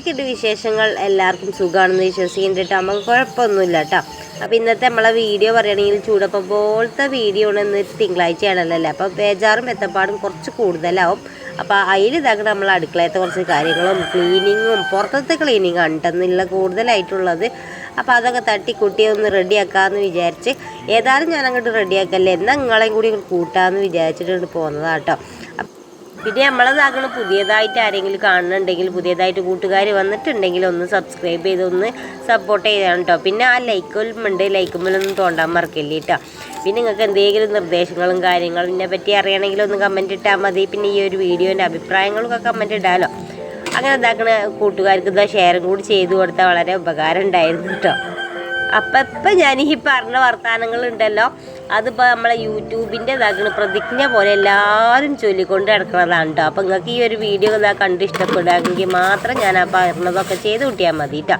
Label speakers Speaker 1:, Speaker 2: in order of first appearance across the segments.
Speaker 1: എന്തൊക്കെയുണ്ട് വിശേഷങ്ങൾ? എല്ലാവർക്കും സുഖമാണെന്ന് വിശ്വസിക്കുന്നുണ്ട്. കേട്ടോ നമുക്ക് കുഴപ്പമൊന്നുമില്ല കേട്ടോ അപ്പോൾ ഇന്നത്തെ നമ്മളെ വീഡിയോ പറയുകയാണെങ്കിൽ ചൂടപ്പം പോലത്തെ വീഡിയോ ആണ് ഇന്ന് തിങ്കളാഴ്ചയാണല്ലോ അപ്പോൾ ബേജാറും എത്തപ്പാടും കുറച്ച് കൂടുതലാവും. അപ്പോൾ അതിൽ ഇതാക്കണം നമ്മൾ അടുക്കളയത്തെ കുറച്ച് കാര്യങ്ങളും ക്ലീനിങ്ങും പുറത്തത്തെ ക്ലീനിങ് എന്നുള്ള കൂടുതലായിട്ടുള്ളത്. അപ്പോൾ അതൊക്കെ തട്ടിക്കുട്ടി ഒന്ന് റെഡിയാക്കാമെന്ന് വിചാരിച്ച് ഏതായാലും ഞാൻ അങ്ങോട്ട് റെഡിയാക്കല്ലേ? എന്നാൽ നിങ്ങളെയും കൂടി കൂട്ടാമെന്ന് വിചാരിച്ചിട്ടുണ്ട് പോകുന്നതാട്ടോ പിന്നെ നമ്മളതാകണ പുതിയതായിട്ട് ആരെങ്കിലും കാണുന്നുണ്ടെങ്കിൽ പുതിയതായിട്ട് കൂട്ടുകാർ വന്നിട്ടുണ്ടെങ്കിൽ ഒന്ന് സബ്സ്ക്രൈബ് ചെയ്ത് ഒന്ന് സപ്പോർട്ട് ചെയ്യണം കേട്ടോ പിന്നെ ആ ലൈക്കും ഉണ്ട്. ലൈക്കുമ്പോഴൊന്നും തോണ്ടാൻ മറക്കില്ല കേട്ടോ പിന്നെ നിങ്ങൾക്ക് എന്തെങ്കിലും നിർദ്ദേശങ്ങളും കാര്യങ്ങളും ഇതിനെ പറ്റി അറിയണമെങ്കിൽ ഒന്ന് കമന്റ് ഇട്ടാൽ മതി. പിന്നെ ഈ ഒരു വീഡിയോന്റെ അഭിപ്രായങ്ങളൊക്കെ കമന്റ് ഇടാമല്ലോ അങ്ങനെ എന്താക്കണ കൂട്ടുകാർക്ക് ഇതാ ഷെയറും കൂടി ചെയ്തു കൊടുത്താൽ വളരെ ഉപകാരം ഉണ്ടായിരുന്നു കേട്ടോ അപ്പം ഇപ്പം ഞാൻ ഈ പറഞ്ഞ വർത്തമാനങ്ങളുണ്ടല്ലോ അതിപ്പോൾ നമ്മളെ യൂട്യൂബിന്റെ ഇതാക്കണ. പ്രതിജ്ഞ പോലെ എല്ലാവരും ചൊല്ലിക്കൊണ്ട് കിടക്കുന്നതാണ് കേട്ടോ അപ്പം നിങ്ങൾക്ക് ഈ ഒരു വീഡിയോ ഇതാ കണ്ട് ഇഷ്ടപ്പെടുകയെങ്കിൽ മാത്രം ഞാൻ ആ പറഞ്ഞതൊക്കെ ചെയ്ത് കൂട്ടിയാൽ മതി കേട്ടോ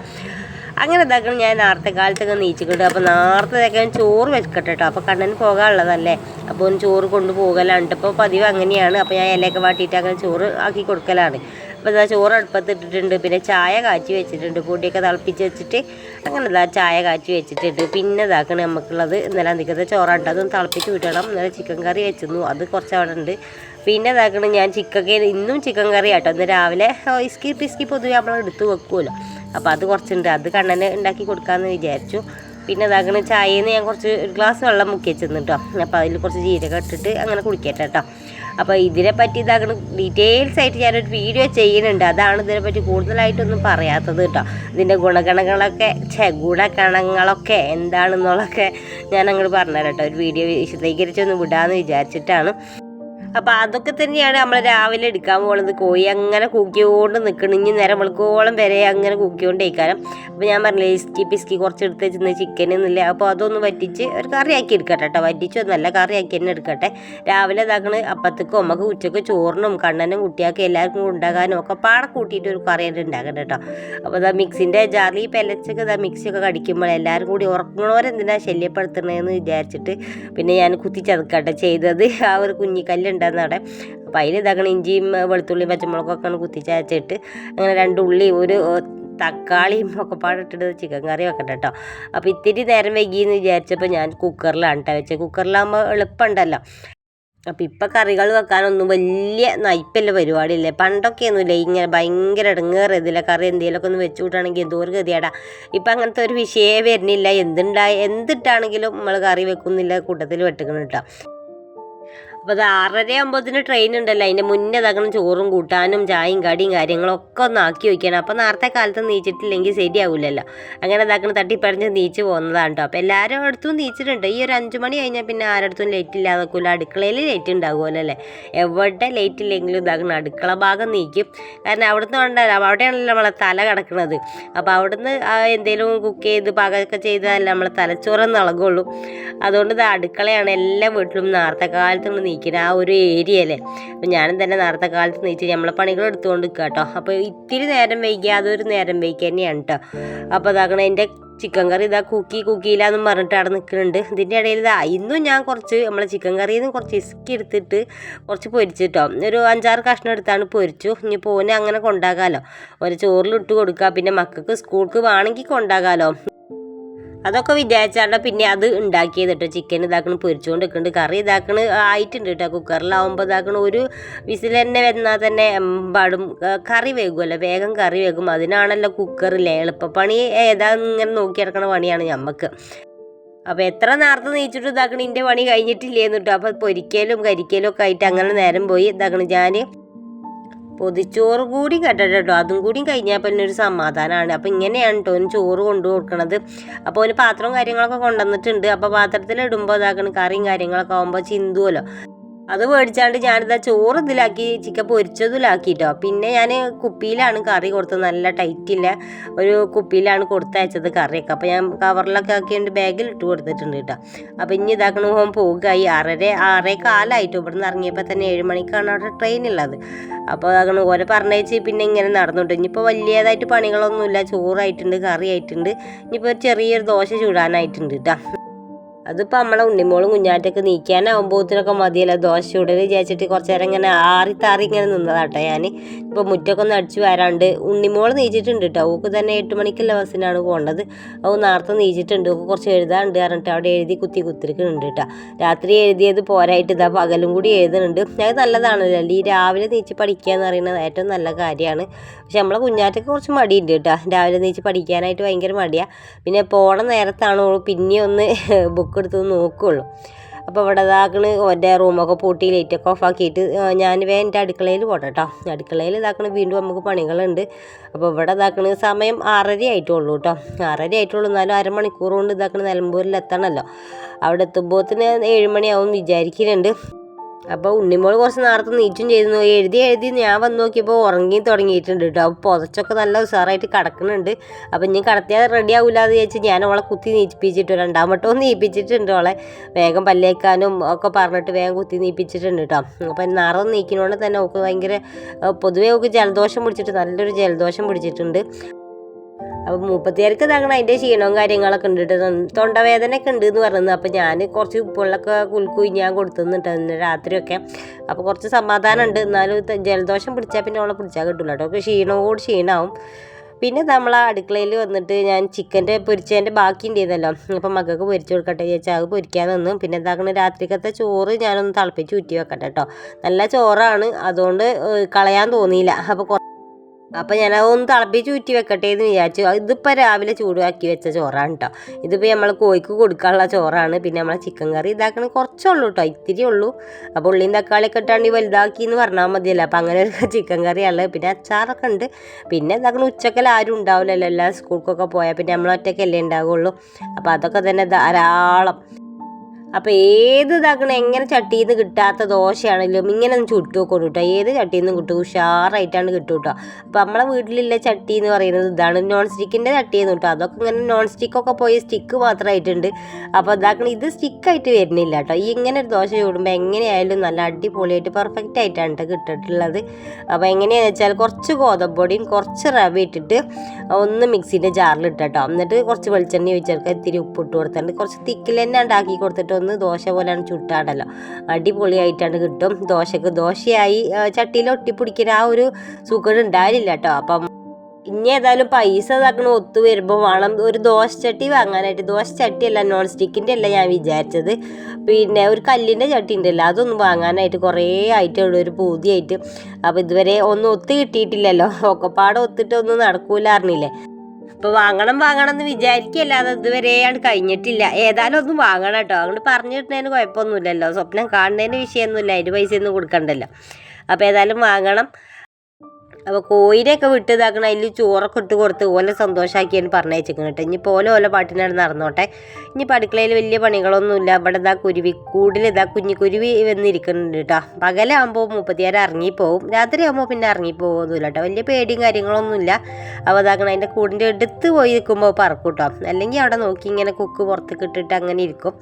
Speaker 1: അങ്ങനെ ഇതാക്കണം. ഞാൻ നേരത്തെ കാലത്തൊക്കെ നീച്ചിക്കിട്ട് അപ്പോൾ നേരത്തെ ചോറ് വെക്കട്ടെ കേട്ടോ അപ്പോൾ കണ്ണന് പോകാനുള്ളതല്ലേ. അപ്പോൾ ഒന്ന് ചോറ് കൊണ്ടുപോകലാണ് ഇപ്പോൾ പതിവ് അങ്ങനെയാണ്. അപ്പോൾ ഞാൻ ഇലയൊക്കെ വാട്ടിയിട്ട് അങ്ങനെ ചോറ് ആക്കി കൊടുക്കലാണ്. അപ്പോൾ ചോറ് അടുപ്പത്തിട്ടിട്ടുണ്ട്. പിന്നെ ചായ കാച്ചി വെച്ചിട്ടുണ്ട്. പൊടിയൊക്കെ തിളപ്പിച്ച് വെച്ചിട്ട് അങ്ങനെ ഇതാ ചായ കാച്ചി വെച്ചിട്ടുണ്ട്. പിന്നെ ഇതാക്കണം നമുക്കുള്ളത് ഇന്നലെ അന്തിക്കത്തെ ചോറാണ്ട് അതൊന്ന് തിളപ്പിച്ച് വിട്ടണം ഇന്നലെ ചിക്കൻ കറി വെച്ചിരുന്നു. അത് കുറച്ച് അവിടെ ഉണ്ട്. പിന്നെ ഇതാക്കണം ഞാൻ ചിക്കൻ കറി ഇന്നും ചിക്കൻ കറി ആട്ടോ ഇന്ന് രാവിലെ ഇസ്കി പിസ്കി പൊതുവെ നമ്മൾ എടുത്ത് വെക്കുമല്ലോ അപ്പോൾ അത് കുറച്ചുണ്ട്. അത് കണ്ണന് ഉണ്ടാക്കി കൊടുക്കാമെന്ന് വിചാരിച്ചു. പിന്നെ ഇതാക്കണ ചായയിൽ നിന്ന് ഞാൻ കുറച്ച് ഒരു ഗ്ലാസ് വെള്ളം മുക്കി വെച്ചിരുന്നു കേട്ടോ അപ്പോൾ അതിൽ കുറച്ച് ജീരകം ഇട്ടിട്ട് അങ്ങനെ കുടിക്കട്ടെ കേട്ടോ അപ്പോൾ ഇതിനെപ്പറ്റി പറ്റി ഡീറ്റെയിൽസ് ആയിട്ട് ഞാനൊരു വീഡിയോ ചെയ്യുന്നുണ്ട്. അതാണ് ഇതിനെപ്പറ്റി കൂടുതലായിട്ടൊന്നും പറയാത്തത് കേട്ടോ. ഇതിന്റെ ഗുണഗണങ്ങളൊക്കെ ഛേ ഗുണഗണങ്ങളൊക്കെ എന്താണെന്നുള്ളതൊക്കെ ഞാൻ അങ്ങോട്ട് പറഞ്ഞുതരാം കേട്ടോ. ഒരു വീഡിയോ വിശദീകരിച്ചൊന്ന് വിടാമെന്ന് വിചാരിച്ചിട്ടാണ്. അപ്പോൾ അതൊക്കെ തന്നെയാണ് നമ്മൾ രാവിലെ എടുക്കാൻ പോകുന്നത് കോഴി അങ്ങനെ കൂക്കിയോണ്ട് നിൽക്കണം ഇനി നേരം വെളുക്കോളം വരെ അങ്ങനെ കൂക്കിക്കൊണ്ടേക്കാരം അപ്പോൾ ഞാൻ പറഞ്ഞില്ലേ ഇസ്കി പിസ്കി കുറച്ച് എടുത്ത് വെച്ചിരുന്ന ചിക്കൻ എന്നില്ല അപ്പോൾ അതൊന്ന് വറ്റിച്ച് ഒരു കറിയാക്കി എടുക്കട്ടെ കേട്ടോ വറ്റിച്ച് നല്ല കറിയാക്കി തന്നെ എടുക്കട്ടെ. രാവിലെ ഇതാക്കണ് അപ്പത്തേക്കും നമുക്ക് ഉച്ചയ്ക്ക് ചോറിനും കണ്ണനും കുട്ടിയാക്കും എല്ലാവർക്കും ഉണ്ടാകാനും ഒക്കെ പാടെ കൂട്ടിയിട്ട് ഒരു കറിയായിട്ട് ഉണ്ടാക്കട്ടെ കേട്ടോ അപ്പോൾ ഇതാ മിക്സിന്റെ ജാറിൽ പെലച്ചൊക്കെ ഇതാ മിക്സിയൊക്കെ കടിക്കുമ്പോൾ എല്ലാവരും കൂടി ഉറങ്ങണവരെന്തിനാ ശല്യപ്പെടുത്തണതെന്ന് വിചാരിച്ചിട്ട് പിന്നെ ഞാൻ കുത്തിച്ചതക്കട്ടെ ചെയ്തത്. ആ ഒരു കുഞ്ഞിക്കല്ലുണ്ടായിരുന്നു അവിടെ. അപ്പോൾ അതിൽ ഇതാക്കണം ഇഞ്ചിയും വെളുത്തുള്ളിയും പച്ചമുളകൊക്കെയാണ് കുത്തിച്ചയച്ചിട്ട് അങ്ങനെ രണ്ട് ഉള്ളി ഒരു തക്കാളിയും ഒക്കെ പാടിട്ടിട്ട് ചിക്കൻ കറി വെക്കട്ടെ കേട്ടോ അപ്പോൾ ഇത്തിരി നേരം വൈകിയെന്ന് വിചാരിച്ചപ്പോൾ ഞാൻ കുക്കറിലാണ് കേട്ടോ വെച്ചത് കുക്കറിലാകുമ്പോൾ എളുപ്പമുണ്ടല്ലോ അപ്പോൾ ഇപ്പം കറികൾ വെക്കാനൊന്നും വലിയ നയിപ്പല്ല പരിപാടിയില്ലേ. പണ്ടൊക്കെയൊന്നുമില്ല. ഇങ്ങനെ ഭയങ്കര ഇടങ്ങേറ് ഇതിലെ കറി എന്തെങ്കിലുമൊക്കെ ഒന്ന് വെച്ച് കൂട്ടാണെങ്കിൽ എന്തോ ഒരു ഗതിയാടാ ഇപ്പം അങ്ങനത്തെ ഒരു വിഷയമേ വരുന്നില്ല. എന്തുണ്ടായി എന്തിട്ടാണെങ്കിലും നമ്മൾ കറി വെക്കുന്നില്ല കൂട്ടത്തിൽ വെട്ടിക്കണം കേട്ടോ അപ്പോൾ അത് ആറര ആകുമ്പോഴത്തിന് ട്രെയിൻ ഉണ്ടല്ലോ. അതിന്റെ മുന്നേ തകണം ചോറും കൂട്ടാനും ചായയും കടിയും കാര്യങ്ങളൊക്കെ ഒന്ന് ആക്കി വയ്ക്കണം അപ്പോൾ നേരത്തെ കാലത്ത് നീച്ചിട്ടില്ലെങ്കിൽ ശരിയാവില്ലല്ലോ അങ്ങനെ തകണം തട്ടിപ്പറിഞ്ഞ് നീച്ച് പോകുന്നതാണ് കേട്ടോ അപ്പോൾ എല്ലാവരും അടുത്തും നീച്ചിട്ടുണ്ട്. ഈ ഒരു അഞ്ച് മണി കഴിഞ്ഞാൽ പിന്നെ ആരടുത്തും ലേറ്റ് ഇല്ലാതെ അടുക്കളയിൽ ലേറ്റ് ഉണ്ടാകുമല്ലോ അല്ലേ എവിടെ ലേറ്റ് ഇല്ലെങ്കിലും തകണം അടുക്കള ഭാഗം നീക്കും. കാരണം അവിടുന്ന് ഉണ്ടല്ലോ അവിടെയാണല്ലോ നമ്മളെ തല കിടക്കുന്നത് അപ്പോൾ അവിടുന്ന് എന്തെങ്കിലും കുക്ക് ചെയ്ത് പാകമൊക്കെ ചെയ്താലല്ലേ നമ്മളെ തലച്ചോറൊന്നും ഇളകുള്ളൂ. അതുകൊണ്ട് അടുക്കളയാണ് എല്ലാ വീട്ടിലും നേരത്തെ കാലത്ത് നമ്മൾ നീക്കുന്നത് ആ ഒരു ഏരിയ അല്ലേ? അപ്പം ഞാനും തന്നെ നേരത്തെ കാലത്ത് നീച്ച് നമ്മളെ പണികൾ എടുത്തുകൊണ്ട് നിൽക്കുക കേട്ടോ അപ്പോൾ ഇത്തിരി നേരം വൈകിയാൽ അതൊരു നേരം വൈകി തന്നെയാണ് കേട്ടോ അപ്പോൾ അതാകണം എന്റെ ചിക്കൻ കറി ഇതാ കുക്കി കുക്കിയില്ലാന്നും പറഞ്ഞിട്ട് അവിടെ നിൽക്കുന്നുണ്ട്. ഇതിന്റെ ഇടയിൽ ഇതാ ഇന്നും ഞാൻ കുറച്ച് നമ്മളെ ചിക്കൻ കറിയിൽ നിന്ന് കുറച്ച് ഇസ്കി എടുത്തിട്ട് കുറച്ച് പൊരിച്ചിട്ടോ ഒരു അഞ്ചാറ് കഷ്ണം എടുത്താണ് പൊരിച്ചു. ഇനി പോനെ അങ്ങനെ കൊണ്ടാകാമല്ലോ ഒരു ചോറിലിട്ട് കൊടുക്കുക പിന്നെ മക്കൾക്ക് സ്കൂൾക്ക് വേണമെങ്കിൽ കൊണ്ടാകാമല്ലോ അതൊക്കെ വിചാരിച്ചാണ് പിന്നെ അത് ഉണ്ടാക്കിയത് കേട്ടോ ചിക്കൻ ഇതാക്കണ പൊരിച്ചുകൊണ്ട് നിൽക്കുന്നുണ്ട് കറി ഇതാക്കണ ആയിട്ടുണ്ട് കേട്ടോ കുക്കറിലാവുമ്പോൾ ഇതാക്കണ ഒരു വിസിൽ തന്നെ വന്നാൽ തന്നെ എമ്പാടും കറി വേകുമല്ലോ വേഗം കറി വേകും അതിനാണല്ലോ കുക്കറില്ലേ എളുപ്പപ്പണി ഏതാ ഇങ്ങനെ നോക്കി ഇറക്കണ പണിയാണ് നമുക്ക് അപ്പോൾ എത്ര നേരത്തെ നീച്ചിട്ട് ഇതാക്കണ ഇതിന്റെ പണി കഴിഞ്ഞിട്ടില്ലേന്ന് കേട്ടോ അപ്പോൾ പൊരിക്കലും കരിക്കലും ഒക്കെ ആയിട്ട് അങ്ങനെ നേരം പോയി ഇതാക്കണ. ഞാൻ പൊതിച്ചോറ് കൂടി കേട്ടോ കേട്ടോ അതും കൂടി കഴിഞ്ഞാൽ പിന്നെ ഒരു സമാധാനമാണ് അപ്പോൾ ഇങ്ങനെയാണ് കേട്ടോ ഒന്ന് ചോറ് കൊണ്ടു കൊടുക്കണത്. അപ്പോൾ ഒരു പാത്രവും കാര്യങ്ങളൊക്കെ കൊണ്ടുവന്നിട്ടുണ്ട്. അപ്പോൾ പാത്രത്തിൽ ഇടുമ്പോൾ ഇതാക്കണം കറിയും കാര്യങ്ങളൊക്കെ ആകുമ്പോൾ ചിന്തുമല്ലോ അത് മേടിച്ചാണ്ട് ഞാനിതാ ചോറ് ഇതിലാക്കി ചിക്കൻ പൊരിച്ചതിലാക്കിട്ടോ. പിന്നെ ഞാൻ കുപ്പിയിലാണ് കറി കൊടുത്തത്. നല്ല ടൈറ്റില്ല ഒരു കുപ്പിയിലാണ് കൊടുത്തയച്ചത് കറിയൊക്കെ. അപ്പോൾ ഞാൻ കവറിലൊക്കെ ആക്കിയിട്ട് ബാഗിൽ ഇട്ട് കൊടുത്തിട്ടുണ്ട് കേട്ടോ. അപ്പോൾ ഇനി ഇതാക്കണ ഹോം പോകുകയായി ആറര ആറേ കാലമായിട്ട് ഇവിടുന്ന് ഇറങ്ങിയപ്പോൾ തന്നെ ഏഴ് മണിക്കാണ് അവിടെ ട്രെയിൻ ഉള്ളത് അപ്പോൾ അതാണ് ഓരോ പറഞ്ഞേച്ച് പിന്നെ ഇങ്ങനെ നടന്നുണ്ട്. ഇനിയിപ്പോൾ വലിയതായിട്ട് പണികളൊന്നുമില്ല. ചോറായിട്ടുണ്ട് കറി ആയിട്ടുണ്ട് ഇനിയിപ്പോൾ ചെറിയൊരു ദോശ ചൂടാനായിട്ടുണ്ട് കേട്ടോ. അതിപ്പോൾ നമ്മളെ ഉണ്ണിമോളും കുഞ്ഞാറ്റൊക്കെ നീക്കാനാവുമ്പോഴത്തിനൊക്കെ മതിയല്ലോ. ദോശ ചൂടൽ വിചാരിച്ചിട്ട് കുറച്ച് നേരം ഇങ്ങനെ ആറി താറി ഇങ്ങനെ നിന്നതാട്ടോ ഞാൻ ഇപ്പോൾ മുറ്റൊക്കെ ഒന്ന് അടിച്ചു വരാണ്ട് ഉണ്ണിമോൾ നീച്ചിട്ടുണ്ട് കേട്ടോ ഓക്ക് തന്നെ എട്ട് മണിക്കുള്ള ബസ്സിനാണ് പോകേണ്ടത്. അവ നേരത്തെ നീച്ചിട്ടുണ്ട്. ഓക്ക് കുറച്ച് എഴുതാണ്ട് പറഞ്ഞിട്ട് അവിടെ എഴുതി കുത്തി കുത്തിരിക്കുന്നുണ്ട് കേട്ടോ രാത്രി എഴുതിയത് പോരായിട്ട് ഇതാ പകലും കൂടി എഴുതുന്നുണ്ട്. അത് നല്ലതാണല്ലോ. ഈ രാവിലെ നീച്ച് പഠിക്കുക എന്ന് പറയുന്നത് ഏറ്റവും നല്ല കാര്യമാണ്. പക്ഷെ നമ്മളെ കുഞ്ഞാറ്റൊക്കെ കുറച്ച് മടിയുണ്ട് കേട്ടോ രാവിലെ നീച്ച് പഠിക്കാനായിട്ട് ഭയങ്കര മടിയാണ് പിന്നെ പോണ നേരത്താണ് പിന്നെ ഒന്ന് ബുക്ക് എടുത്ത് നോക്കുകയുള്ളൂ അപ്പോൾ ഇവിടെ ഇതാക്കണ് ഓന്റെ റൂമൊക്കെ പൂട്ടി ലൈറ്റൊക്കെ ഓഫ് ആക്കിയിട്ട് ഞാൻ വേ എന്റെ അടുക്കളയിൽ പോട്ടെ കേട്ടോ. അടുക്കളയിൽ ഇതാക്കണ വീണ്ടും നമുക്ക് പണികളുണ്ട്. അപ്പോൾ ഇവിടെ ഇതാക്കണ സമയം ആറര ആയിട്ടുള്ളൂ കേട്ടോ. ആറര ആയിട്ടുള്ളൂ എന്നാലും അരമണിക്കൂർ കൊണ്ട് ഇതാക്കണ നിലമ്പൂരിൽ എത്തണമല്ലോ അവിടെ എത്തുമ്പോഴത്തിന് ഏഴുമണിയാവും വിചാരിക്കുന്നുണ്ട് അപ്പോൾ ഉണ്ണിമോൾ കുറച്ച് നേരത്തെ നീറ്റും ചെയ്തു. എഴുതി എഴുതി ഞാൻ വന്ന് നോക്കിയപ്പോൾ ഉറങ്ങി തുടങ്ങിയിട്ടുണ്ട് കേട്ടോ അപ്പോൾ പുതച്ചൊക്കെ നല്ല ഉഷാറായിട്ട് കിടക്കുന്നുണ്ട്. അപ്പോൾ ഇനി കിടത്തിയാൽ റെഡി ആവില്ല എന്ന് വിചാരിച്ച് ഞാൻ അവളെ കുത്തി നീപ്പിച്ചിട്ട് രണ്ടാം വട്ടവും നീപ്പിച്ചിട്ടുണ്ട് അവളെ. വേഗം പല്ലേക്കാനും ഒക്കെ പറഞ്ഞിട്ട് വേഗം കുത്തി നീപ്പിച്ചിട്ടുണ്ട് കേട്ടോ അപ്പോൾ നിറം നീക്കിനോണ്ട് തന്നെ അവൾക്ക് ഭയങ്കര പൊതുവേ അവൾക്ക് ജലദോഷം പിടിച്ചിട്ട് നല്ലൊരു ജലദോഷം പിടിച്ചിട്ടുണ്ട്. അപ്പോൾ മുപ്പത്തിയാർക്ക് ഇതാകണം. അതിന്റെ ക്ഷീണവും കാര്യങ്ങളൊക്കെ ഉണ്ട് കേട്ടോ. തൊണ്ടവേദനയൊക്കെ ഉണ്ട് എന്ന് പറയുന്നത്. അപ്പോൾ ഞാൻ കുറച്ച് ഉപ്പുള്ളൊക്കെ കുലുക്കുയി ഞാൻ കൊടുത്തുന്നിട്ട് ഇന്ന് രാത്രിയൊക്കെ. അപ്പോൾ കുറച്ച് സമാധാനം ഉണ്ട്. എന്നാലും ജലദോഷം പിടിച്ചാൽ പിന്നെ അവളെ പിടിച്ചാൽ കിട്ടില്ല കേട്ടോ. ക്ഷീണവും ക്ഷീണമാവും പിന്നെ നമ്മൾ ആ അടുക്കളയിൽ വന്നിട്ട് ഞാൻ ചിക്കന്റെ പൊരിച്ചതിന്റെ ബാക്കി ഉണ്ടായിരുന്നല്ലോ. അപ്പം മക്കൾക്ക് പൊരിച്ചു കൊടുക്കട്ടെ ചേച്ചാൽ അത് പൊരിക്കാൻ നിന്നു. പിന്നെ എന്താക്കണം രാത്രിക്കത്തെ ചോറ് ഞാനൊന്ന് തിളപ്പിച്ച് ഊറ്റി വെക്കട്ടെ കേട്ടോ. നല്ല ചോറാണ്. അതുകൊണ്ട് കളയാൻ തോന്നിയില്ല. അപ്പോൾ അപ്പം ഞാൻ അതൊന്ന് തിളപ്പിച്ച് ചുറ്റി വെക്കട്ടെ എന്ന് വിചാരിച്ചു. ഇതിപ്പോൾ രാവിലെ ചൂടാക്കി വെച്ച ചോറാണ് കേട്ടോ ഇതിപ്പോൾ നമ്മൾ കോഴിക്ക് കൊടുക്കാനുള്ള ചോറാണ്. പിന്നെ നമ്മളെ ചിക്കൻ കറി ഇതാക്കണ കുറച്ചുള്ളൂ കേട്ടോ ഇത്തിരി ഉള്ളൂ. അപ്പോൾ ഉള്ളിയും തക്കാളിയൊക്കെ ഇട്ടാണ്ട് വലുതാക്കി എന്ന് പറഞ്ഞാൽ മതിയല്ലോ. അപ്പം അങ്ങനെ ഒരു ചിക്കൻ കറിയാണ് പിന്നെ അച്ചാറൊക്കെ ഉണ്ട്. പിന്നെ ഇതാക്കണ ഉച്ചക്കൽ ആരും ഉണ്ടാവില്ലല്ലോ. എല്ലാം സ്കൂൾക്കൊക്കെ പോയാൽ പിന്നെ നമ്മൾ ഒറ്റയ്ക്കല്ലേ ഉണ്ടാവുള്ളൂ. അപ്പോൾ അതൊക്കെ തന്നെ ധാരാളം. അപ്പോൾ ഏത് ഇതാക്കണം? എങ്ങനെ ചട്ടിയിൽ നിന്ന് കിട്ടാത്ത ദോശയാണെങ്കിലും ഇങ്ങനെ ഒന്ന് ചുട്ടു നോക്കണം കേട്ടോ. ഏത് ചട്ടിയിൽ നിന്നും കിട്ടും? ഉഷാറായിട്ടാണ് കിട്ടും കേട്ടോ. അപ്പോൾ നമ്മളെ വീട്ടിലുള്ള ചട്ടി എന്ന് പറയുന്നത് ഇതാണ് നോൺ സ്റ്റിക്കിന്റെ ചട്ടിയെന്ന് കേട്ടോ. അതൊക്കെ ഇങ്ങനെ നോൺ സ്റ്റിക്കൊക്കെ പോയി സ്റ്റിക്ക് മാത്രമായിട്ടുണ്ട് അപ്പോൾ ഇതാക്കണം ഇത് സ്റ്റിക്കായിട്ട് വരുന്നില്ല കേട്ടോ. ഈ ഇങ്ങനെ ഒരു ദോശ ചൂടുമ്പോൾ എങ്ങനെയായാലും നല്ല അടിപൊളിയായിട്ട് പെർഫെക്റ്റ് ആയിട്ടാണ് കേട്ടോ കിട്ടിയിട്ടുള്ളത്. അപ്പോൾ എങ്ങനെയാണെന്ന് വെച്ചാൽ കുറച്ച് ഗോതമ്പൊടിയും കുറച്ച് റവ ഇട്ടിട്ട് ഒന്ന് മിക്സിന്റെ ജാറിൽ ഇട്ടോ എന്നിട്ട് കുറച്ച് വെളിച്ചെണ്ണ ഒഴിച്ചെടുക്കുക ഇത്തിരി ഉപ്പിട്ട് കൊടുത്തിട്ട് കുറച്ച് തിക്കിൽ തന്നെ ഉണ്ടാക്കി കൊടുത്തിട്ട് ഒന്ന് ദോശ പോലെയാണ് ചുട്ടാടല്ലോ അടിപൊളിയായിട്ടാണ് കിട്ടും. ദോശക്ക് ദോശയായി ചട്ടിയിൽ ഒട്ടിപ്പിടിക്കുന്ന ആ ഒരു സുഖം ഉണ്ടായില്ല കേട്ടോ അപ്പം ഇനി ഏതായാലും പൈസ ഇതാക്കണ ഒത്തു വരുമ്പോൾ വേണം ഒരു ദോശ ചട്ടി വാങ്ങാനായിട്ട്. ദോശ ചട്ടിയല്ല നോൺ സ്റ്റിക്കിന്റെ അല്ല ഞാൻ വിചാരിച്ചത്. പിന്നെ ഒരു കല്ലിന്റെ ചട്ടി ഉണ്ടല്ലോ അതൊന്നും വാങ്ങാനായിട്ട് കുറേ ആയിട്ടുള്ള ഒരു പൂതിയായിട്ട്. അപ്പോൾ ഇതുവരെ ഒന്നും ഒത്തു കിട്ടിയിട്ടില്ലല്ലോ. ഒക്കെപ്പാടെ ഒത്തിട്ടൊന്നും നടക്കൂല അറിഞ്ഞില്ലേ? അപ്പോൾ വാങ്ങണം വാങ്ങണം എന്ന് വിചാരിക്കല്ലാതെ അത് കഴിഞ്ഞിട്ടില്ല. ഏതായാലും ഒന്നും വാങ്ങണം കേട്ടോ. അങ്ങനെ പറഞ്ഞു കിട്ടുന്നതിന് കുഴപ്പമൊന്നുമില്ലല്ലോ. സ്വപ്നം കാണുന്നതിന് വിഷയമൊന്നുമില്ല. അതിന് പൈസ ഒന്നും കൊടുക്കണ്ടല്ലോ. അപ്പോൾ ഏതായാലും വാങ്ങണം. അപ്പോൾ കോയിനെയൊക്കെ വിട്ട് ഇതാക്കണം അതിൽ ചോറൊക്കെ ഇട്ട് കൊടുത്ത് ഓലെ സന്തോഷമാക്കിയാണ് പറഞ്ഞയച്ചിരിക്കണം കേട്ടോ. ഇനിയിപ്പോൾ ഓല ഓല പാട്ടിനാണ് നടന്നോട്ടെ. ഇനിയിപ്പോൾ അടുക്കളയിൽ വലിയ പണികളൊന്നുമില്ല. ഇവിടെ ഇതാ കുരുവി കൂടിൽ ഇതാ കുഞ്ഞു കുരുവി വന്നിരിക്കുന്നുണ്ട് കേട്ടോ. പകലാകുമ്പോൾ മുപ്പത്തിയാറ് ഇറങ്ങിപ്പോവും. രാത്രിയാകുമ്പോൾ പിന്നെ ഇറങ്ങിപ്പോകുന്നില്ല കേട്ടോ. വലിയ പേടിയും കാര്യങ്ങളൊന്നുമില്ല. അപ്പോൾ ഇതാക്കണം അതിന്റെ കൂടിന്റെ എടുത്ത് പോയി നിൽക്കുമ്പോൾ പറക്കും കേട്ടോ. അല്ലെങ്കിൽ അവിടെ നോക്കി ഇങ്ങനെ കുക്ക് പുറത്തേക്ക് ഇട്ടിട്ട് അങ്ങനെ ഇരിക്കും.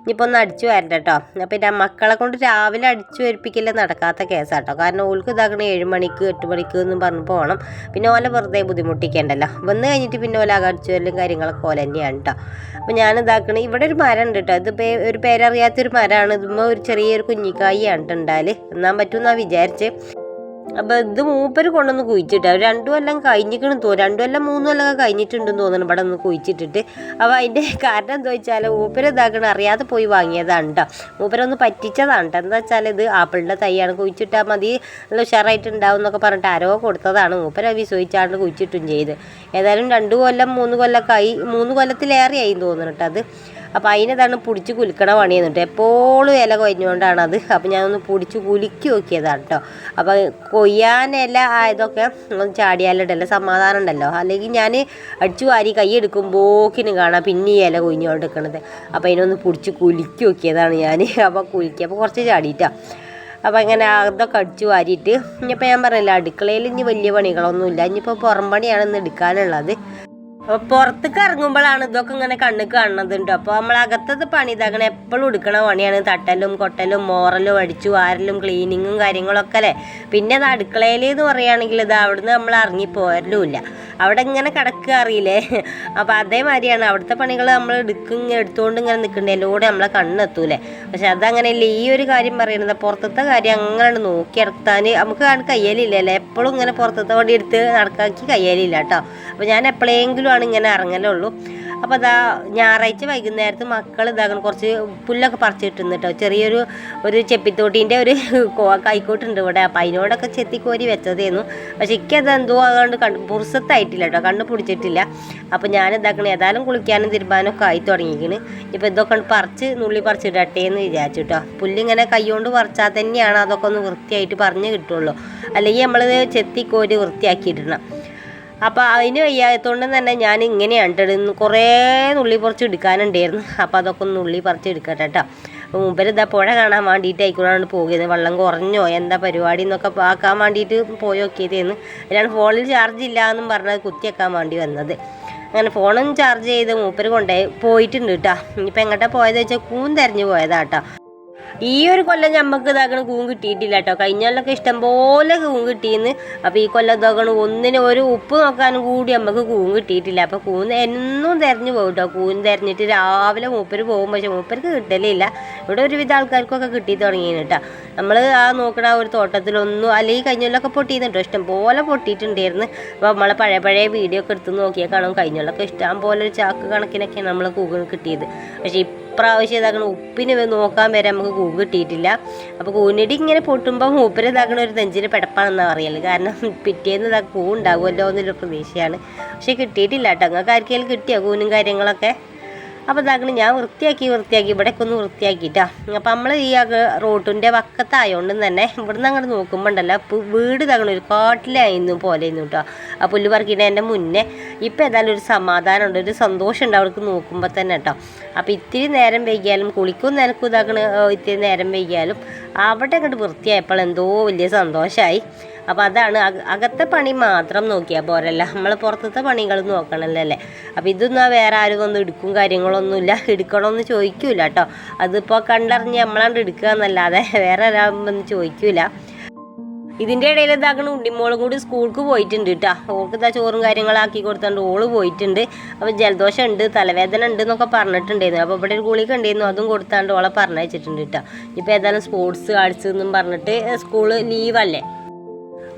Speaker 1: ഇനിയിപ്പോൾ ഒന്ന് അടിച്ചു വരണ്ട കേട്ടോ. അപ്പോൾ പിന്നെ മക്കളെ കൊണ്ട് രാവിലെ അടിച്ചു വരിപ്പിക്കില്ല നടക്കാത്ത കേസാട്ടോ കാരണം ഓൾക്ക് ഇതാക്കണ ഏഴ് മണിക്ക് എട്ട് മണിക്ക് എന്നും പറഞ്ഞ് പോകണം പിന്നെ ഓല വെറുതെ ബുദ്ധിമുട്ടിക്കേണ്ടല്ലോ. വന്ന് കഴിഞ്ഞിട്ട് പിന്നെ ഓല അകടിച്ചുവല്ലും കാര്യങ്ങളൊക്കെ ഓല തന്നെയാണ് കേട്ടോ അപ്പം ഞാൻ ഇതാക്കണ ഇവിടെ ഒരു മരം ഉണ്ട് കേട്ടോ ഇത് ഒരു പേരറിയാത്തൊരു മരമാണ് ഇതുമ്പോൾ ഒരു ചെറിയൊരു കുഞ്ഞിക്കായിയാണ് കേട്ടോ ഉണ്ടാൽ എന്നാൻ പറ്റുമെന്നാണ് വിചാരിച്ച്. അപ്പോൾ ഇത് മൂപ്പര് കൊണ്ടുവന്ന് കുഴിച്ചിട്ട് രണ്ടു കൊല്ലം കഴിഞ്ഞിക്കണം തോന്നും രണ്ടു കൊല്ലം മൂന്ന് കൊല്ലം കഴിഞ്ഞിട്ടുണ്ടെന്ന് തോന്നുന്നു ഇവിടെ ഒന്ന് കുഴിച്ചിട്ടിട്ട്. അപ്പോൾ അതിന്റെ കാരണം എന്താ വെച്ചാൽ മൂപ്പര് ഇതാക്കണം അറിയാതെ പോയി വാങ്ങിയതാണ് കേട്ടോ മൂപ്പരൊന്ന് പറ്റിച്ചതാണ് കേട്ടോ എന്താ വെച്ചാൽ ഇത് ആപ്പിളിന്റെ തൈയാണ് കുഴിച്ചിട്ടാൽ മതി നല്ല ഉഷാറായിട്ട് ഉണ്ടാവും എന്നൊക്കെ പറഞ്ഞിട്ട് ആരോ കൊടുത്തതാണ്. മൂപ്പര വിശ്വസിച്ചാണ്ട് കുഴിച്ചിട്ടും ചെയ്ത്. ഏതായാലും രണ്ട് കൊല്ലം മൂന്ന് കൊല്ലം കൈ മൂന്ന് കൊല്ലത്തിലേറെ ആയി തോന്നുന്നു കേട്ടോ അത്. അപ്പോൾ അതിനതാണ് പിടിച്ച് കുലുക്കണ പണിയെന്നിട്ട് എപ്പോഴും ഇല കൊഞ്ഞുകൊണ്ടാണ് അത്. അപ്പോൾ ഞാനൊന്ന് പിടിച്ച് കുലുക്കി നോക്കിയതാണ് കേട്ടോ. അപ്പോൾ കൊയ്യാൻ ഇല ആയതൊക്കെ ഒന്ന് ചാടിയാലിടല്ല സമാധാനം ഉണ്ടല്ലോ. അല്ലെങ്കിൽ ഞാൻ അടിച്ചു വാരി കൈ എടുക്കുമ്പോക്കിനും കാണാം പിന്നെ ഈ ഇല കൊഞ്ഞുകൊണ്ട് അപ്പോൾ അതിനൊന്ന് പിടിച്ച് കുലുക്കി നോക്കിയതാണ് ഞാൻ. അപ്പോൾ കുലുക്കിയപ്പോൾ കുറച്ച് ചാടിയിട്ടാ. അപ്പോൾ ഇങ്ങനെ അതൊക്കെ അടിച്ചു വാരിയിട്ട് ഇനിയിപ്പോൾ ഞാൻ പറഞ്ഞില്ല അടുക്കളയിൽ ഇനി വലിയ പണികളൊന്നുമില്ല. ഇനിയിപ്പോൾ പുറം പണിയാണ് ഇന്ന് എടുക്കാനുള്ളത്. പുറത്തേക്ക് ഇറങ്ങുമ്പോഴാണ് ഇതൊക്കെ ഇങ്ങനെ കണ്ണ് കാണുന്നതുണ്ട്. അപ്പൊ അപ്പോൾ നമ്മൾ അകത്തത് പണി ഇതാക്കണ എപ്പോഴും എടുക്കണ പണിയാണ്. തട്ടലും കൊട്ടലും മോറലും അടിച്ചു വാരലും ക്ലീനിങ്ങും കാര്യങ്ങളൊക്കെ അല്ലേ? പിന്നെ അത് അടുക്കളയിൽ എന്ന് പറയുകയാണെങ്കിൽ ഇത് അവിടുന്ന് നമ്മൾ ഇറങ്ങി പോരലുമില്ല. അവിടെ ഇങ്ങനെ കിടക്കുക അറിയില്ലേ? അപ്പോൾ അതേമാതിരിയാണ് അവിടുത്തെ പണികൾ നമ്മൾ എടുക്കും ഇങ്ങനെ എടുത്തുകൊണ്ട് ഇങ്ങനെ നിൽക്കുന്നതിലൂടെ നമ്മളെ കണ്ണെത്തൂലേ പക്ഷെ അതങ്ങനെയല്ല ഈ ഒരു കാര്യം പറയുന്നത് പുറത്തത്തെ കാര്യം അങ്ങനെ നോക്കി ഇറക്കാൻ നമുക്ക് കയ്യലില്ലല്ലേ? എപ്പോഴും ഇങ്ങനെ പുറത്തത്തെ വണ്ടി എടുത്ത് നടക്കാക്കി കയ്യലില്ല കേട്ടോ. അപ്പോൾ ഞാൻ എപ്പോഴെങ്കിലും ആണ് ഇങ്ങനെ ഇറങ്ങലുള്ളൂ. അപ്പോൾ അതാ ഞായറാഴ്ച വൈകുന്നേരത്ത് മക്കൾ ഇതാകണം കുറച്ച് പുല്ലൊക്കെ പറിച്ച് കിട്ടുന്നു കേട്ടോ ചെറിയൊരു ഒരു ചെപ്പിത്തോട്ടീന്റെ ഒരു കൈക്കോട്ടുണ്ട് ഇവിടെ. അപ്പം അതിനോടൊക്കെ ചെത്തിക്കോരി വെച്ചതേന്നു. പക്ഷേ എനിക്കത് എന്തോ അതുകൊണ്ട് കണ്ട് പുറസത്തായിട്ടില്ല കേട്ടോ കണ്ണ് പിടിച്ചിട്ടില്ല. അപ്പോൾ ഞാൻ ഇതാക്കണേ ഏതായാലും കുളിക്കാനും തിരുമ്പാനും ഒക്കെ ആയി തുടങ്ങിക്കണ്. ഇപ്പോൾ ഇതൊക്കെ പറിച്ച് നുള്ളി പറിച്ചിടട്ടെ എന്ന് വിചാരിച്ചു കേട്ടോ പുല്ലിങ്ങനെ കൈകൊണ്ട് പറിച്ചാൽ തന്നെയാണ് അതൊക്കെ ഒന്ന് വൃത്തിയായിട്ട് പറഞ്ഞ് കിട്ടുള്ളൂ. അല്ലെങ്കിൽ നമ്മൾ ചെത്തിക്കോരി വൃത്തിയാക്കിയിടണം. അപ്പോൾ അതിന് വയ്യാത്തതുകൊണ്ട് തന്നെ ഞാൻ ഇങ്ങനെയാണ് കുറേ നുള്ളി പറിച്ച് എടുക്കാനുണ്ടായിരുന്നു. അപ്പോൾ അതൊക്കെ നുള്ളി പറിച്ച് എടുക്കട്ടെ കേട്ടോ. അപ്പോൾ പുഴ കാണാൻ വേണ്ടിയിട്ട് ആയിക്കൂടാണ് പോകിയത് വെള്ളം കുറഞ്ഞോ എന്താ പരിപാടി എന്നൊക്കെ ആക്കാൻ വേണ്ടിയിട്ട് പോയി നോക്കിയതെന്ന്. അതിലാണ് ഫോണിൽ ചാർജ് ഇല്ല എന്നും പറഞ്ഞത് കുത്തിയേക്കാൻ വേണ്ടി വന്നത്. അങ്ങനെ ഫോണും ചാർജ് ചെയ്ത് മൂപ്പര് കൊണ്ടുപോയി പോയിട്ടുണ്ട് കേട്ടോ. ഇനിയിപ്പോൾ എങ്ങോട്ടാണ് പോയത് വെച്ചാൽ കൂൻ തെരഞ്ഞു പോയതാ കേട്ടോ. ഈ ഒരു കൊല്ലം ഞമ്മക്ക് ഇതാക്കണ കൂൺ കിട്ടിയിട്ടില്ല കേട്ടോ കഴിഞ്ഞ കൊല്ലമൊക്കെ ഇഷ്ടംപോലെ കൂൺ കിട്ടിയെന്ന് അപ്പോൾ ഈ കൊല്ലം ഇതാക്കണ ഒന്നിന് ഒരു ഉപ്പ് നോക്കാനും കൂടി നമുക്ക് കൂൺ കിട്ടിയിട്ടില്ല. അപ്പോൾ കൂൺ എന്നും തിരഞ്ഞു പോകും കേട്ടോ കൂൺ തിരഞ്ഞിട്ട് രാവിലെ മൂപ്പര് പോകും. പക്ഷേ മൂപ്പർക്ക് കിട്ടലില്ല. ഇവിടെ ഒരുവിധ ആൾക്കാർക്കൊക്കെ കിട്ടി തുടങ്ങിയാണ് കേട്ടോ നമ്മൾ ആ നോക്കണ ഒരു തോട്ടത്തിലൊന്നും അല്ലെങ്കിൽ കഴിഞ്ഞ കൊല്ലമൊക്കെ പൊട്ടിയിരുന്നു കേട്ടോ ഇഷ്ടംപോലെ പൊട്ടിയിട്ടുണ്ടായിരുന്നു. അപ്പോൾ നമ്മളെ പഴയ പഴയ വീഡിയോ ഒക്കെ എടുത്ത് നോക്കിയാൽ കാണും. കഴിഞ്ഞ കൊല്ലമൊക്കെ ഇഷ്ടം പോലെ ഒരു ചാക്ക് കണക്കിനൊക്കെയാണ് നമ്മൾ കൂൺ കിട്ടിയത്. പക്ഷേ ഇപ്രാവശ്യം ഇതാക്കണം ഉപ്പിന് നോക്കാൻ വരെ നമുക്ക് കൂ കിട്ടിയിട്ടില്ല. അപ്പോൾ കൂനിടി ഇങ്ങനെ പൊട്ടുമ്പോൾ മൂപ്പര് ഇതാക്കണ ഒരു നെഞ്ചിന് പെടപ്പാണെന്നാണ് പറയൽ. കാരണം പിറ്റേന്ന് ഇതാ കൂ ഉണ്ടാകുമല്ലോ എന്നൊരു പ്രതീക്ഷയാണ്. പക്ഷേ കിട്ടിയിട്ടില്ല കേട്ടോ. നിങ്ങൾക്ക് ആർക്കെങ്കിലും കിട്ടിയോ കൂനും കാര്യങ്ങളൊക്കെ? അപ്പോൾ ഇതാക്കണ ഞാൻ വൃത്തിയാക്കി വൃത്തിയാക്കി. ഇവിടെയൊക്കെ ഒന്ന് വൃത്തിയാക്കിയിട്ടാ. അപ്പോൾ നമ്മൾ ഈ റോട്ടിന്റെ വക്കത്തായതുകൊണ്ട് തന്നെ ഇവിടുന്ന് അങ്ങോട്ട് നോക്കുമ്പോൾ ഉണ്ടല്ലോ അപ്പോൾ വീട് ഇതാകണ ഒരു കാട്ടിലായിരുന്നു പോലെയായിരുന്നു കേട്ടോ ആ പുല്ല് പറിക്കുന്നതിന്റെ മുന്നേ. ഇപ്പം ഏതായാലും ഒരു സമാധാനമുണ്ട് ഒരു സന്തോഷമുണ്ട് അവർക്ക് നോക്കുമ്പോൾ തന്നെ കേട്ടോ അപ്പോൾ ഇത്തിരി നേരം വൈകിയാലും കുളിക്കും നിനക്കും ഇതാക്കണ ഇത്തിരി നേരം വൈകിയാലും അവിടെ അങ്ങോട്ട് വൃത്തിയായപ്പോൾ എന്തോ വലിയ സന്തോഷമായി അപ്പോൾ അതാണ് അക- അകത്തെ പണി മാത്രം നോക്കിയാൽ പോരല്ല. നമ്മൾ പുറത്തത്തെ പണികൾ നോക്കണമല്ലോ അല്ലേ? അപ്പോൾ ഇതൊന്നും വേറെ ആരും ഒന്നും എടുക്കും കാര്യങ്ങളൊന്നുമില്ല. എടുക്കണമെന്ന് ചോദിക്കൂല കേട്ടോ. അതിപ്പോൾ കണ്ടറിഞ്ഞ് നമ്മളാണ്ട് എടുക്കുക എന്നല്ലാതെ വേറെ ഒരാളും ഒന്നും ചോദിക്കൂല. ഇതിന്റെ ഇടയിൽ ഇതാക്കണ ഉണ്ണിമോളും കൂടി സ്കൂൾക്ക് പോയിട്ടുണ്ട് കേട്ടോ ഓൾക്ക് ഇതാ ചോറും കാര്യങ്ങളാക്കി കൊടുത്തോണ്ട് ഓൾ പോയിട്ടുണ്ട്. അപ്പോൾ ജലദോഷം ഉണ്ട് തലവേദന ഉണ്ട് എന്നൊക്കെ പറഞ്ഞിട്ടുണ്ടായിരുന്നു. അപ്പോൾ ഇവിടെ ഒരു ഗുളിക ഉണ്ടായിരുന്നു. അതും കൊടുത്താണ്ട് ഓളെ പറഞ്ഞയച്ചിട്ടുണ്ട് കേട്ടോ ഇപ്പോൾ ഏതായാലും സ്പോർട്സ് കാണിച്ചു എന്നും പറഞ്ഞിട്ട് സ്കൂൾ ലീവല്ലേ?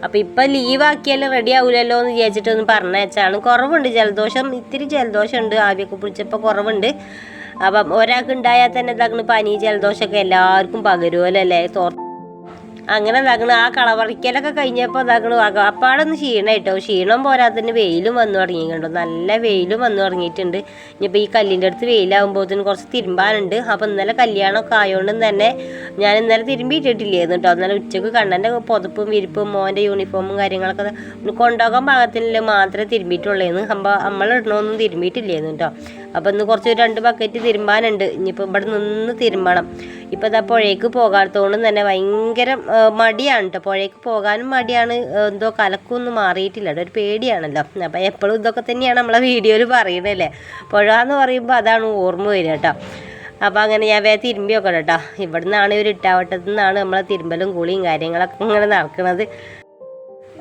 Speaker 1: അപ്പോൾ ഇപ്പം ലീവാക്കിയാലും റെഡി ആവില്ലല്ലോ എന്ന് വിചാരിച്ചിട്ട് ഒന്ന് പറഞ്ഞയച്ചാണ് കുറവുണ്ട് ജലദോഷം ഇത്തിരി ജലദോഷം ഉണ്ട് ആവിയൊക്കെ പിടിച്ചപ്പോൾ കുറവുണ്ട്. അപ്പം ഒരാൾക്ക് ഉണ്ടായാൽ തന്നെ ഇതാക്കണ പനി ജലദോഷമൊക്കെ എല്ലാവർക്കും പകരുമല്ലോ അല്ലേ? തോർ അങ്ങനെ ഇതാക്കണ ആ കളവറിക്കലൊക്കെ കഴിഞ്ഞപ്പോൾ ഇതാക്കണ അപ്പാടൊന്ന് ക്ഷീണം കേട്ടോ ക്ഷീണം പോരാത്തതിന് വെയിലും വന്നു തുടങ്ങിയിട്ടുണ്ടോ. നല്ല വെയിലും വന്നു തുടങ്ങിയിട്ടുണ്ട്. ഇനിയിപ്പോൾ ഈ കല്ലിന്റെ അടുത്ത് വെയിലാകുമ്പോഴത്തേന് കുറച്ച് തിരുമ്പാനുണ്ട്. അപ്പോൾ ഇന്നലെ കല്യാണമൊക്കെ ആയതുകൊണ്ടും തന്നെ ഞാൻ ഇന്നലെ തിരുമ്പിയിട്ടിട്ടില്ലായിരുന്നു കേട്ടോ ഇന്നലെ ഉച്ചയ്ക്ക് കണ്ണന്റെ പുതപ്പും വിരിപ്പും മോന്റെ യൂണിഫോമും കാര്യങ്ങളൊക്കെ കൊണ്ടുപോകാൻ പാകത്തിനല്ലേ. മാത്രമേ തിരുമ്പിയിട്ടുള്ളേന്ന്. അപ്പോൾ നമ്മളിടണമൊന്നും തിരുമ്പിയിട്ടില്ലായിരുന്നു കേട്ടോ അപ്പോൾ ഇന്ന് കുറച്ച് രണ്ട് ബക്കറ്റ് തിരുമ്പാനുണ്ട്. ഇനിയിപ്പോൾ ഇവിടെ നിന്ന് തിരുമ്പണം. ഇപ്പോൾ ഇതാ പുഴയ്ക്ക് പോകാത്തതുകൊണ്ട് തന്നെ ഭയങ്കര മടിയാണ് കേട്ടോ പുഴയ്ക്ക് പോകാനും മടിയാണ്. എന്തോ കലക്കൊന്നും മാറിയിട്ടില്ല. ഒരു പേടിയാണല്ലോ. അപ്പോൾ എപ്പോഴും ഇതൊക്കെ തന്നെയാണ് നമ്മളെ വീഡിയോയിൽ പറയുന്നതല്ലേ പുഴ എന്ന് പറയുമ്പോൾ അതാണ് ഓർമ്മ വരിക കേട്ടോ. അപ്പോൾ അങ്ങനെ ഞാൻ വേറെ തിരുമ്പി നോക്കണം കേട്ടോ ഇവിടുന്നാണ് ഒരു ഇട്ടാവട്ടത്തു നിന്നാണ് നമ്മളെ തിരുമ്പലും കുളിയും കാര്യങ്ങളൊക്കെ ഇങ്ങനെ നടക്കുന്നത്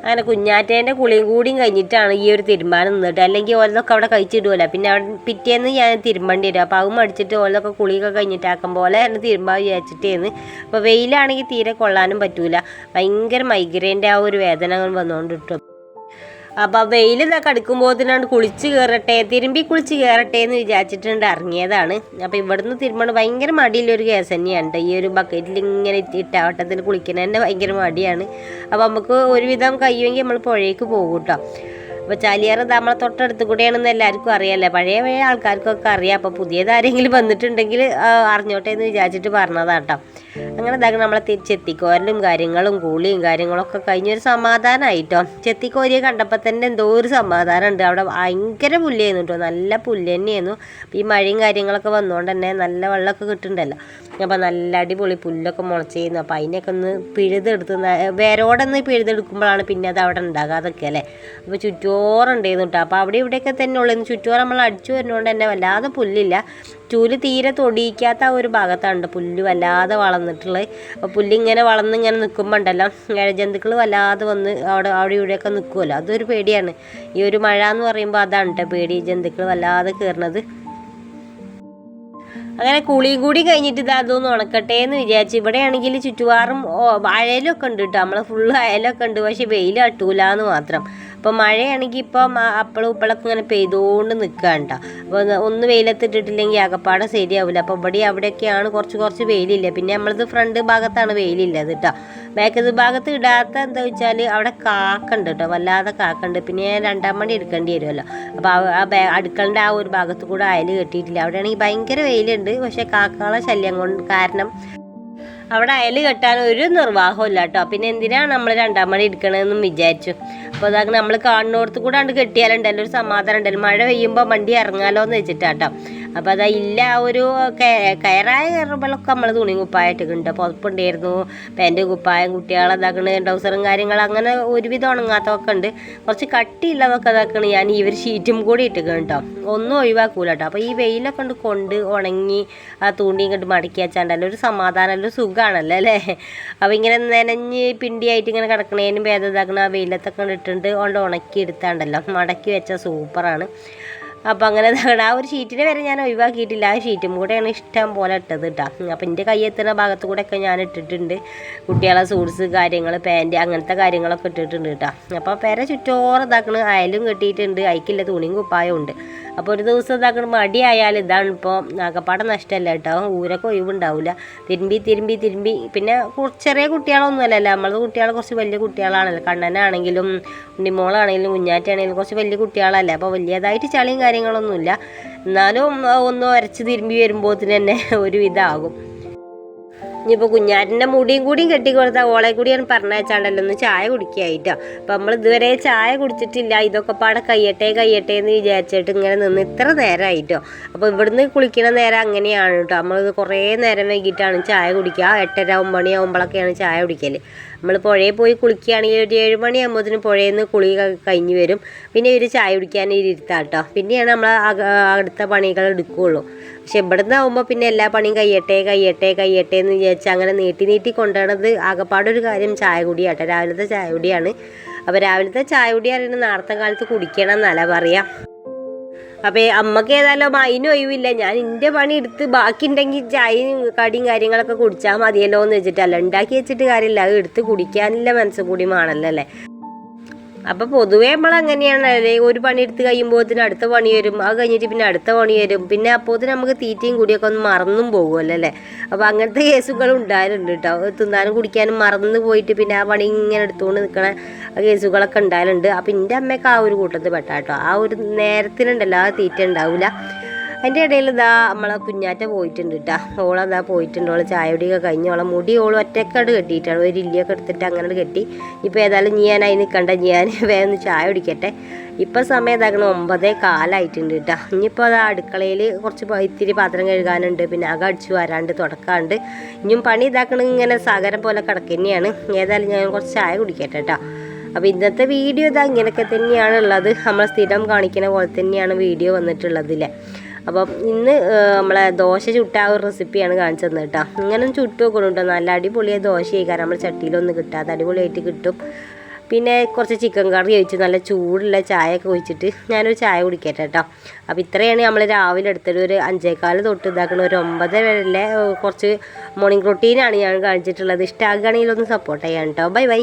Speaker 1: അങ്ങനെ കുഞ്ഞാറ്റേന്റെ കുളിയും കൂടിയും കഴിഞ്ഞിട്ടാണ് ഈ ഒരു തീരുമാനം നിന്നിട്ട് അല്ലെങ്കിൽ ഓലതൊക്കെ അവിടെ കഴിച്ചിടുമല്ലോ പിന്നെ അവിടെ പിറ്റേന്ന് ഞാൻ തിരുമ്പേണ്ടി വരും. അപ്പോൾ അവൻ അടിച്ചിട്ട് ഓലതൊക്കെ കുളിയൊക്കെ കഴിഞ്ഞിട്ടാക്കും പോലെ തന്നെ തിരുമ്പാൻ വിചാരിച്ചിട്ടേന്ന്. അപ്പോൾ വെയിലാണെങ്കിൽ തീരെ കൊള്ളാനും പറ്റൂല. ഭയങ്കര മൈഗ്രൈന്റെ ആ ഒരു വേദന വന്നുകൊണ്ട് അപ്പോൾ വെയിൽ ഇതൊക്കെ അടുക്കുമ്പോഴത്തേനാണ് കുളിച്ച് കയറട്ടെ തിരുമ്പി കുളിച്ച് കയറട്ടെ എന്ന് വിചാരിച്ചിട്ടുണ്ട് ഇറങ്ങിയതാണ്. അപ്പോൾ ഇവിടുന്ന് തിരുമ്പോൾ ഭയങ്കര മടിയുള്ളൊരു കേസ് തന്നെയാണ് ഈ ഒരു ബക്കറ്റിൽ ഇങ്ങനെ ഇട്ട് ഇട്ടാവട്ടത്തിൽ കുളിക്കുന്നതിന്റെ ഭയങ്കര മടിയാണ്. അപ്പോൾ നമുക്ക് ഒരുവിധം കഴിയുമെങ്കിൽ നമ്മൾ പുഴയ്ക്ക് പോകും കേട്ടോ അപ്പോൾ ചാലിയാറ് നമ്മളെ തൊട്ടടുത്ത് കൂടെയാണെന്ന് എല്ലാവർക്കും അറിയാമല്ലേ പഴയ പഴയ ആൾക്കാർക്കൊക്കെ അറിയാം. അപ്പോൾ പുതിയതാരെങ്കിലും വന്നിട്ടുണ്ടെങ്കിൽ അറിഞ്ഞോട്ടെ എന്ന് വിചാരിച്ചിട്ട് പറഞ്ഞതാട്ടോ. അങ്ങനെ ഇതാക്കി നമ്മളെ ചെത്തിക്കോരലും കാര്യങ്ങളും കൂളിയും കാര്യങ്ങളൊക്കെ കഴിഞ്ഞൊരു സമാധാനമായിട്ടോ ചെത്തിക്കോരിയെ കണ്ടപ്പോൾ തന്നെ എന്തോ ഒരു സമാധാനമുണ്ട്. അവിടെ ഭയങ്കര പുല്ലായിരുന്നു കേട്ടോ. നല്ല പുല്ല് തന്നെയായിരുന്നു. ഈ മഴയും കാര്യങ്ങളൊക്കെ വന്നുകൊണ്ട് തന്നെ നല്ല വെള്ളമൊക്കെ കിട്ടുന്നുണ്ടല്ലോ. അപ്പോൾ നല്ല അടിപൊളി പുല്ലൊക്കെ മുളച്ചിരുന്നു. അപ്പോൾ അതിനൊക്കെ ഒന്ന് പിഴുതെടുത്ത് വേരോടൊന്ന് പിഴുതെടുക്കുമ്പോഴാണ് പിന്നെ അത് അവിടെ ഉണ്ടാകാതൊക്കെ അല്ലേ? അപ്പോൾ ചുറ്റോ ചുറ്റോറുണ്ടായിരുന്നു കേട്ടോ അപ്പോൾ അവിടെ ഇവിടെയൊക്കെ തന്നെ ഉള്ളു ചുറ്റുപാട് നമ്മൾ അടിച്ചു വരുന്നതുകൊണ്ട് തന്നെ വല്ലാതെ പുല്ലില്ല. ചൂൽ തീരെ തൊടിയിക്കാത്ത ആ ഒരു ഭാഗത്താണ് പുല്ല് വല്ലാതെ വളർന്നിട്ടുള്ളത്. അപ്പോൾ പുല്ലിങ്ങനെ വളർന്ന് ഇങ്ങനെ നിൽക്കുമ്പോൾ ഉണ്ടല്ലോ ഇഴജന്തുക്കൾ വല്ലാതെ വന്ന് അവിടെ അവിടെ ഇവിടെയൊക്കെ നിൽക്കുമല്ലോ അതൊരു പേടിയാണ്. ഈ ഒരു മഴ എന്ന് പറയുമ്പോൾ അതാണ് കേട്ടോ പേടി. ജന്തുക്കൾ വല്ലാതെ കയറുന്നത് അങ്ങനെ കുളിയും കൂടി കഴിഞ്ഞിട്ട് ഇത് അതൊന്ന് ഉണക്കട്ടെ എന്ന് വിചാരിച്ച് ഇവിടെയാണെങ്കിൽ ചുറ്റുപാറും അയലൊക്കെ ഉണ്ട് കേട്ടോ നമ്മൾ ഫുള്ള് അയലൊക്കെ ഉണ്ട്. പക്ഷേ വെയിൽ എന്ന് മാത്രം. അപ്പോൾ മഴയാണെങ്കിൽ ഇപ്പം അപ്പളും ഇപ്പളൊക്കെ ഇങ്ങനെ പെയ്തുകൊണ്ട് നിൽക്കുകയാണ് കേട്ടോ അപ്പോൾ ഒന്ന് വെയിലത്തിട്ടിട്ടില്ലെങ്കിൽ അകപ്പാടെ ശരിയാവില്ല അപ്പോൾ ഇവിടെ അവിടെയൊക്കെയാണ് കുറച്ച് കുറച്ച് വെയിലില്ല. പിന്നെ നമ്മളത് ഫ്രണ്ട് ഭാഗത്താണ് വെയിലില്ലത് കേട്ടോ ബാക്കത് ഭാഗത്ത് ഇടാത്ത എന്താ വെച്ചാൽ അവിടെ കാക്കുണ്ട് കേട്ടോ വല്ലാതെ കാക്കുണ്ട്. പിന്നെ രണ്ടാം മണി എടുക്കേണ്ടി വരുമല്ലോ അപ്പോൾ ആ- ബാ ആ ഒരു ഭാഗത്ത് കൂടെ അയൽ കെട്ടിയിട്ടില്ല. അവിടെയാണെങ്കിൽ ഭയങ്കര വെയിലുണ്ട്. പക്ഷേ കാക്കകളെ ശല്യം കൊണ്ട് കാരണം അവിടെ അയൽ കെട്ടാൻ ഒരു നിർവാഹമില്ല കേട്ടോ പിന്നെ എന്തിനാണ് നമ്മൾ രണ്ടാം മണി എടുക്കണമെന്നും വിചാരിച്ചു. അപ്പോൾ അതാ നമ്മൾ കാണുന്നോടത്ത് കൂടെ കണ്ട് കെട്ടിയാലുണ്ടല്ലോ ഒരു സമാധാനം ഉണ്ടല്ലോ മഴ പെയ്യുമ്പോൾ വണ്ടി ഇറങ്ങാലോ എന്ന് വെച്ചിട്ടാട്ടോ. അപ്പോൾ അതാ ഇല്ല ആ ഒരു കയ- കയറായ കയറുമ്പോഴൊക്കെ നമ്മൾ തുണി കുപ്പായിട്ട് ഉണ്ട്. പുതപ്പുണ്ടായിരുന്നു. പാന്റ് കുപ്പായം കുട്ടികളെ ഇതാക്കണ് ട്രൗസറും കാര്യങ്ങൾ അങ്ങനെ ഒരുവിധം ഉണങ്ങാത്തതൊക്കെ ഉണ്ട്. കുറച്ച് കട്ടിയുള്ളതൊക്കെ ഇതാക്കണ്. ഞാൻ ഒരു ഷീറ്റും കൂടി ഇട്ടിക്കണം കേട്ടോ. ഒന്നും ഒഴിവാക്കൂല കേട്ടോ. അപ്പോൾ ഈ വെയിലൊക്കെ കൊണ്ട് കൊണ്ട് ഉണങ്ങി ആ തൂണ്ടി കണ്ട് മടക്കി വെച്ചാണ്ടല്ലോ ഒരു സമാധാനമല്ലോ സുഖമാണല്ലോ അല്ലേ? അപ്പോൾ ഇങ്ങനെ നനഞ്ഞ് പിണ്ടിയായിട്ട് ഇങ്ങനെ കിടക്കണേനും ഭേദം ഇതാക്കണ. ആ വെയിലത്തൊക്കെ ഇട്ടിട്ടുണ്ട്. ഇട്ടിട്ട് കൊണ്ട് ഉണക്കി എടുത്താണ്ടല്ലോ. മടക്കി വെച്ചാൽ സൂപ്പറാണ്. അപ്പോൾ അങ്ങനെ ആ ഒരു ഷീറ്റിനെ വരെ ഞാൻ ഒഴിവാക്കിയിട്ടില്ല. ആ ഷീറ്റും കൂടെയാണ് ഇഷ്ടം പോലെ ഇട്ടത് കേട്ടോ അപ്പോൾ എന്റെ കൈ എത്തുന്ന ഭാഗത്ത് ഒക്കെ ഞാൻ ഇട്ടിട്ടുണ്ട്. കുട്ടികളെ സൂട്ട്സ് കാര്യങ്ങൾ പാന്റ് അങ്ങനത്തെ കാര്യങ്ങളൊക്കെ ഇട്ടിട്ടുണ്ട് കേട്ടോ അപ്പോൾ പെര ചുറ്റോറ് ഇതാക്കണ. അയലും കെട്ടിയിട്ടുണ്ട്. അയക്കില്ല തുണിയും കുപ്പായം ഉണ്ട്. അപ്പോൾ ഒരു ദിവസം ഇതാക്കണ. മടിയായാൽ ഇതാണ് ഇപ്പോൾ ആകപ്പാടെ നഷ്ടമല്ല കേട്ടോ ഊരൊക്കെ ഒഴിവുണ്ടാവില്ല തിരുമ്പി തിരുമ്പി തിരുമ്പി. പിന്നെ ചെറിയ കുട്ടികളൊന്നും അല്ലല്ലോ. നമ്മളത് കുട്ടികളെ കുറച്ച് വലിയ കുട്ടികളാണല്ലോ. കണ്ണനാണെങ്കിലും ഉണ്ണിമോളാണെങ്കിലും കുഞ്ഞാറ്റാണെങ്കിലും കുറച്ച് വലിയ കുട്ടികളല്ലേ. അപ്പോൾ വലിയതായിട്ട് ചളിയും കാര്യങ്ങളൊന്നുമില്ല. എന്നാലും ഒന്ന് ഉരച്ച് തിരുമ്പി വരുമ്പോൾ തന്നെ ഒരു ഇതാകും ഇനിയിപ്പോൾ കുഞ്ഞാറ്റിന്റെ മുടിയും കൂടിയും കെട്ടി കൊടുത്താൽ ഓളെ കൂടിയാണ് പറഞ്ഞയച്ചാണ്ടല്ലോ ഒന്ന് ചായ കുടിക്കായിട്ടോ. അപ്പം നമ്മൾ ഇതുവരെ ചായ കുടിച്ചിട്ടില്ല ഇതൊക്കെ പാടെ കയ്യട്ടെ കയ്യട്ടെ എന്ന് വിചാരിച്ചിട്ട് ഇങ്ങനെ നിന്ന് ഇത്ര നേരമായിട്ടോ അപ്പോൾ ഇവിടുന്ന് കുളിക്കുന്ന നേരം അങ്ങനെയാണ് കേട്ടോ. നമ്മൾ കുറേ നേരം വൈകിട്ടാണ് ചായ കുടിക്കുക. എട്ടര ഒമ്പണി ആകുമ്പോഴൊക്കെയാണ് ചായ കുടിക്കൽ നമ്മൾ പുഴയിൽ പോയി കുളിക്കുകയാണെങ്കിൽ ഒരു ഏഴ് മണിയാകുമ്പോഴത്തേന് പുഴയിൽ നിന്ന് കുളി കഴിഞ്ഞ് വരും. പിന്നെ ഇവർ ചായ കുടിക്കാൻ ഇരുത്താം കേട്ടോ. പിന്നെയാണ് നമ്മൾ അടുത്ത പണികൾ എടുക്കുകയുള്ളൂ. പക്ഷെ ഇവിടുന്ന് ആകുമ്പോൾ പിന്നെ എല്ലാ പണിയും കയ്യട്ടെ കയ്യട്ടെ കയ്യട്ടെ എന്ന് വിചാരിച്ച് അങ്ങനെ നീട്ടി നീട്ടി കൊണ്ടുപോകണത് ആകപ്പാടൊരു കാര്യം ചായ കുടിയാട്ടോ രാവിലത്തെ ചായ കുടിയാണ് അപ്പോൾ രാവിലത്തെ ചായ കുടി അറിയുന്നത് നേരത്തെ കാലത്ത് കുടിക്കണം എന്നല്ല പറയാം. അപ്പോൾ അമ്മയ്ക്ക് ഏതായാലും അതിന് ഒഴിവില്ല. ഞാൻ എന്റെ പണി എടുത്ത് ബാക്കി ഉണ്ടെങ്കിൽ ചായയും കടിയും കാര്യങ്ങളൊക്കെ കുടിച്ചാൽ മതിയല്ലോ എന്ന് വെച്ചിട്ടല്ല ഉണ്ടാക്കി വെച്ചിട്ട് കാര്യമില്ല. അത് എടുത്ത് കുടിക്കാനുള്ള മനസ്സ് കൂടി വേണമല്ലോ അല്ലേ? അപ്പോൾ പൊതുവേ നമ്മൾ അങ്ങനെയാണ് ഒരു പണി എടുത്ത് കഴിയുമ്പോഴത്തിന് അടുത്ത പണി വരും. അത് കഴിഞ്ഞിട്ട് പിന്നെ അടുത്ത പണി വരും. പിന്നെ അപ്പോഴത്തിന് നമുക്ക് തീറ്റയും കൂടിയൊക്കെ ഒന്ന് മറന്നും പോകുമല്ലോ അല്ലേ? അപ്പോൾ അങ്ങനത്തെ കേസുകൾ ഉണ്ടായാലുണ്ട് കേട്ടോ തിന്നാനും കുടിക്കാനും മറന്നു പോയിട്ട് പിന്നെ ആ പണി ഇങ്ങനെ എടുത്തുകൊണ്ട് നിൽക്കണ കേസുകളൊക്കെ ഉണ്ടായാലുണ്ട് അപ്പോൾ എന്റെ അമ്മയൊക്കെ ആ ഒരു കൂട്ടത്തിൽ പെട്ടാട്ടോ ആ ഒരു നേരത്തിനുണ്ടല്ലോ ആ തീറ്റ ഉണ്ടാവില്ല അതിന്റെ ഇടയിൽ ഇതാ നമ്മളെ കുഞ്ഞാറ്റ പോയിട്ടുണ്ട് കേട്ടോ ഓളതാ പോയിട്ടുണ്ട്. ഓൾ ചായ കുടിയൊക്കെ കഴിഞ്ഞ് ഓളെ മുടി ഓൾ ഒറ്റക്കാട് കെട്ടിയിട്ടാണ്. ഒരു ഇല്ലിയൊക്കെ എടുത്തിട്ട് അങ്ങനെ കെട്ടി. ഇപ്പോൾ ഏതായാലും ഞാൻ അതിന് നിൽക്കണ്ട ഞാൻ വേഗം ചായ കുടിക്കട്ടെ. ഇപ്പം സമയം ഇതാക്കണം ഒമ്പതേ കാലായിട്ടുണ്ട് കേട്ടോ ഇനിയിപ്പോൾ അത് അടുക്കളയിൽ കുറച്ച് ഇത്തിരി പാത്രം കഴുകാനുണ്ട്. പിന്നെ അക അടിച്ചു വരാണ്ട് തുടക്കാണ്ട്. ഇനിയും പണി ഇതാക്കണ ഇങ്ങനെ സാഗരം പോലെ കിടക്കുന്നതാണ് ഏതായാലും ഞാൻ കുറച്ച് ചായ കുടിക്കട്ടെ കേട്ടോ അപ്പോൾ ഇന്നത്തെ വീഡിയോ ഇതാ ഇങ്ങനെയൊക്കെ തന്നെയാണ് ഉള്ളത് നമ്മൾ സ്ഥിരം കാണിക്കുന്ന പോലെ തന്നെയാണ് വീഡിയോ വന്നിട്ടുള്ളത് അല്ലേ അപ്പം ഇന്ന് നമ്മളെ ദോശ ചുട്ട ഒരു റെസിപ്പിയാണ് കാണിച്ചു തന്നത് കേട്ടോ. ഇങ്ങനെ ചുട്ട് വെക്കണം കേട്ടോ. നല്ല ദോശ കഴിക്കാൻ നമ്മൾ ചട്ടിയിലൊന്നും കിട്ടാതെ അടിപൊളിയായിട്ട് കിട്ടും. പിന്നെ കുറച്ച് ചിക്കൻ കറി ഒഴിച്ച് നല്ല ചൂടുള്ള ചായ ഒക്കെ ഒഴിച്ചിട്ട് ഞാനൊരു ചായ കുടിക്കട്ടെ കേട്ടോ. അപ്പോൾ ഇത്രയാണ് നമ്മൾ രാവിലെ എടുത്തിട്ട് ഒരു അഞ്ചേക്കാൽ തൊട്ട് ഇതാക്കണ ഒരു ഒമ്പത് വരെ കുറച്ച് മോർണിംഗ് റൊട്ടീനാണ് ഞാൻ കാണിച്ചിട്ടുള്ളത്. ഇഷ്ടമാകുകയാണെങ്കിൽ ഒന്ന് സപ്പോർട്ട് ചെയ്യാം കേട്ടോ. Bye bye